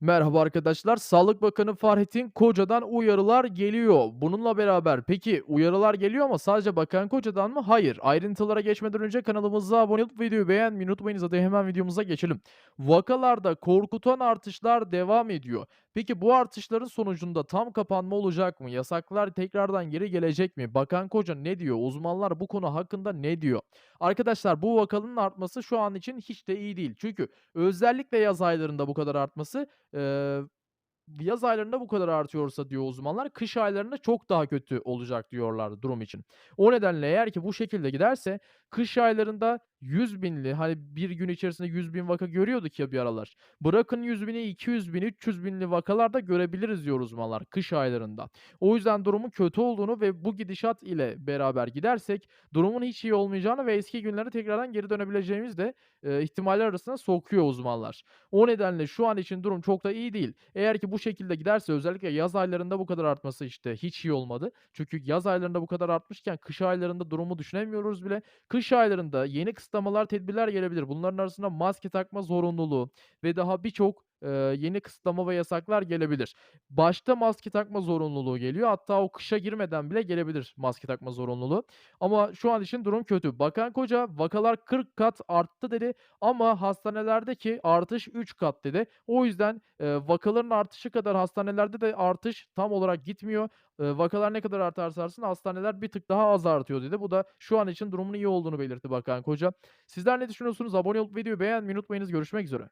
Merhaba arkadaşlar. Sağlık Bakanı Fahrettin Koca'dan uyarılar geliyor. Bununla beraber peki uyarılar geliyor ama sadece Bakan Koca'dan mı? Hayır. Ayrıntılara geçmeden önce kanalımıza abone olup videoyu beğenmeyi unutmayınız. Hadi hemen videomuza geçelim. Vakalarda korkutan artışlar devam ediyor. Peki bu artışların sonucunda tam kapanma olacak mı? Yasaklar tekrardan geri gelecek mi? Bakan Koca ne diyor? Uzmanlar bu konu hakkında ne diyor? Arkadaşlar bu vakanın artması şu an için hiç de iyi değil. Çünkü özellikle yaz aylarında bu kadar artması Eee, yaz aylarında bu kadar artıyorsa diyor uzmanlar, kış aylarında çok daha kötü olacak diyorlar durum için. O nedenle eğer ki bu şekilde giderse kış aylarında 100.000'li hani bir gün içerisinde 100.000 vaka görüyorduk ya bir aralar. Bırakın 100.000'i 200.000, 300.000'li vakalar da görebiliriz diyor uzmanlar kış aylarında. O yüzden durumun kötü olduğunu ve bu gidişat ile beraber gidersek durumun hiç iyi olmayacağını ve eski günlere tekrardan geri dönebileceğimiz de, eee, ihtimaller arasına sokuyor uzmanlar. O nedenle şu an için durum çok da iyi değil. Eğer ki bu şekilde giderse özellikle yaz aylarında bu kadar artması, işte, hiç iyi olmadı. Çünkü yaz aylarında bu kadar artmışken kış aylarında durumu düşünemiyoruz bile. Kış aylarında yeni kısıtlamalar, tedbirler gelebilir. Bunların arasında maske takma zorunluluğu ve daha birçok, yeni kısıtlama ve yasaklar gelebilir. Başta maske takma zorunluluğu geliyor. Hatta o kışa girmeden bile gelebilir maske takma zorunluluğu. Ama şu an için durum kötü. Bakan Koca vakalar 40 kat arttı dedi ama hastanelerdeki artış 3 kat dedi. O yüzden, vakaların artışı kadar hastanelerde de artış tam olarak gitmiyor. Vakalar ne kadar artarsa artsın hastaneler bir tık daha az artıyor dedi. Bu da şu an için durumun iyi olduğunu belirtti Bakan Koca. Sizler ne düşünüyorsunuz? Abone olup videoyu beğenmeyi unutmayınız. Görüşmek üzere.